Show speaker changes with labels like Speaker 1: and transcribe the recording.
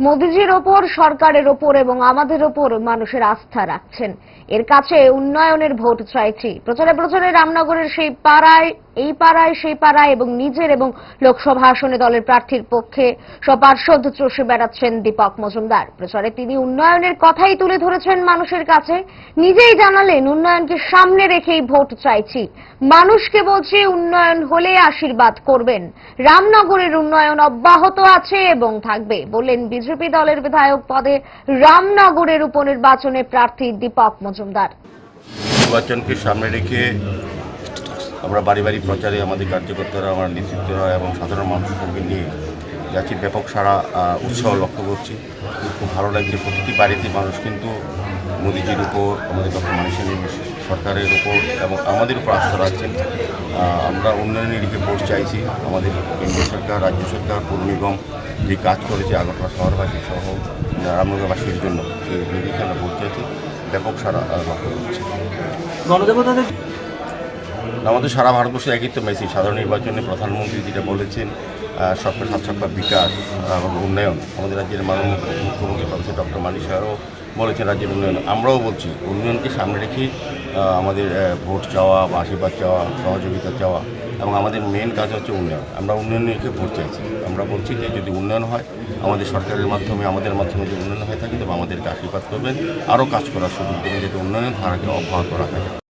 Speaker 1: মোদিজির ওপর, সরকারের ওপর এবং আমাদের ওপর মানুষের আস্থা রাখছেন। এর কাছে উন্নয়নের ভোট চাইছি। প্রচারে প্রচারে রামনগরের সেই পাড়ায় এই পাড়ায়, সেই পাড়ায় এবং নিজের এবং লোকসভা আসনে দলের প্রার্থীর পক্ষে সপার্শ্বদ চষে বেড়াচ্ছেন দীপক মজুমদার। প্রচারে তিনি উন্নয়নের কথাই তুলে ধরেছেন মানুষের কাছে। নিজেই জানালেন, উন্নয়নকে সামনে রেখেই ভোট চাইছি। মানুষকে বলছি, উন্নয়ন হলে আশীর্বাদ করবেন। রামনগরের উন্নয়ন অব্যাহত আছে এবং থাকবে, বললেন বিজেপি দলের বিধায়ক পদে রামনগরের উপনির্বাচনে প্রার্থী দীপক মজুমদার।
Speaker 2: নির্বাচনকে সামনে রেখে আমরা বাড়ি বাড়ি প্রচারে আমাদের কার্যকর্তারা, আমার নেতৃত্বরা এবং সাধারণ মানুষকে নিয়ে যাচ্ছি। ব্যাপক সারা উৎসাহ লক্ষ্য করছি। খুব ভালো লাগছে। প্রতিটি বাড়িতে মানুষ কিন্তু মোদিজির উপর, আমাদের ডক্টর মানিসেন সরকারের উপর এবং আমাদের উপর আস্থা রাখছেন। আমরা উন্নয়নের দিকে ভোট চাইছি। আমাদের কেন্দ্র সরকার, রাজ্য সরকার, পৌর নিগম যে কাজ করেছে আগরতলা শহরবাসী সহ রামনগরবাসীর জন্য নিরিখে আমরা ভোট চাইছি। ব্যাপক সারা লক্ষ্য করছি। আমাদের সারা ভারতবর্ষে একই তো মেসেজ, সাধারণ নির্বাচনে প্রধানমন্ত্রী যেটা বলেছেন সরকার সাতসপ্পা বিকাশ এবং উন্নয়ন। আমাদের রাজ্যের মাননীয় মুখ্যমন্ত্রী প্রফেসর ডক্টর মানিক সাহারও বলেছেন রাজ্যের উন্নয়ন। আমরাও বলছি, উন্নয়নকে সামনে রেখে আমাদের ভোট চাওয়া বা আশীর্বাদ চাওয়া, সহযোগিতা চাওয়া, এবং আমাদের মেন কাজ হচ্ছে উন্নয়ন। আমরা উন্নয়নের রেখে ভোট চাইছি। আমরা বলছি যে যদি উন্নয়ন হয়, আমাদের সরকারের মাধ্যমে, আমাদের মাধ্যমে যদি উন্নয়ন হয়ে থাকে, তবে আমাদেরকে আশীর্বাদ করবেন, আরও কাজ করার সুযোগ দেবেন, যাতে উন্নয়ন ধারাকে অব্যাহত রাখা যায়।